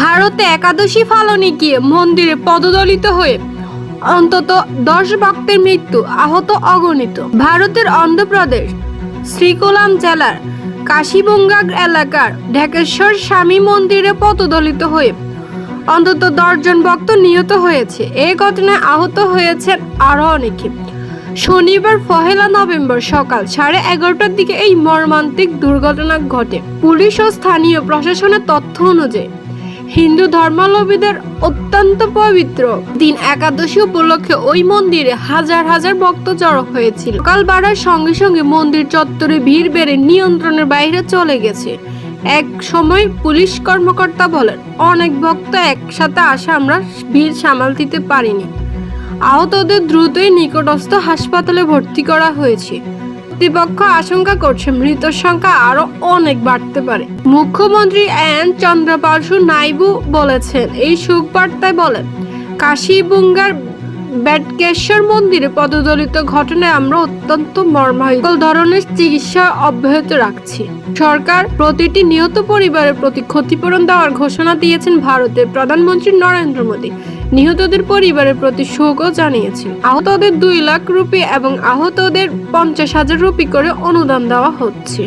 ভারতে একাদশী ফালনে গিয়ে মন্দিরে পদদলিত হয়ে অন্তত দশ ভক্তের মৃত্যু আহত অগণিত। ভারতের অন্ধ্রপ্রদেশ, শ্রীকোলাম জেলার কাশীবঙ্গা এলাকার ঢেকেশ্বর স্বামী মন্দিরে পদদলিত হয়ে অন্তত দশজন ভক্ত নিহত হয়েছে। এ ঘটনায় আহত হয়েছেন আরও অনেকে। শনিবার পহেলা নভেম্বর সকাল সাড়ে এগারোটার দিকে এই মর্মান্তিক দুর্ঘটনা ঘটে। পুলিশ ও স্থানীয় প্রশাসনের তথ্য অনুযায়ী হিন্দু ধর্মাবলম্বীদের অত্যন্ত পবিত্র। দিন একাদশী উপলক্ষে ওই মন্দিরে হাজার হাজার ভক্ত জড়ো হয়েছিল। সকাল বাড়ার সঙ্গে সঙ্গে মন্দির চত্বরে ভিড় বেড়ে নিয়ন্ত্রণের বাইরে চলে গেছে। এক সময় পুলিশ কর্মকর্তা বলেন, অনেক ভক্ত একসাথে আসে, আমরা ভিড় সামাল দিতে পারিনি। আহতদের দ্রুতই নিকটস্থ হাসপাতালে ভর্তি করা হয়েছে। কর্তৃপক্ষ আশঙ্কা করছে মৃতের সংখ্যা আরও অনেক বাড়তে পারে। মুখ্যমন্ত্রী এন চন্দ্রপালসু নাইবু বলেছেন, এই শোক বার্তায় বলেন, কাশীবুঙ্গার ব্যাটকেশ্বর মন্দিরে পদদলিত ঘটনায় আমরা অত্যন্ত মর্মাহত। ধরনের চিকিৎসা অব্যাহত রাখছি। সরকার প্রতিটি নিহত পরিবারের প্রতি ক্ষতিপূরণ দেওয়ার ঘোষণা দিয়েছেন ভারতের প্রধানমন্ত্রী নরেন্দ্র মোদী। নিহতদের পরিবারের প্রতি শোকও জানিয়েছে। আহতদের দুই লাখ রুপি এবং আহতদের পঞ্চাশ হাজার রুপি করে অনুদান দেওয়া হচ্ছে।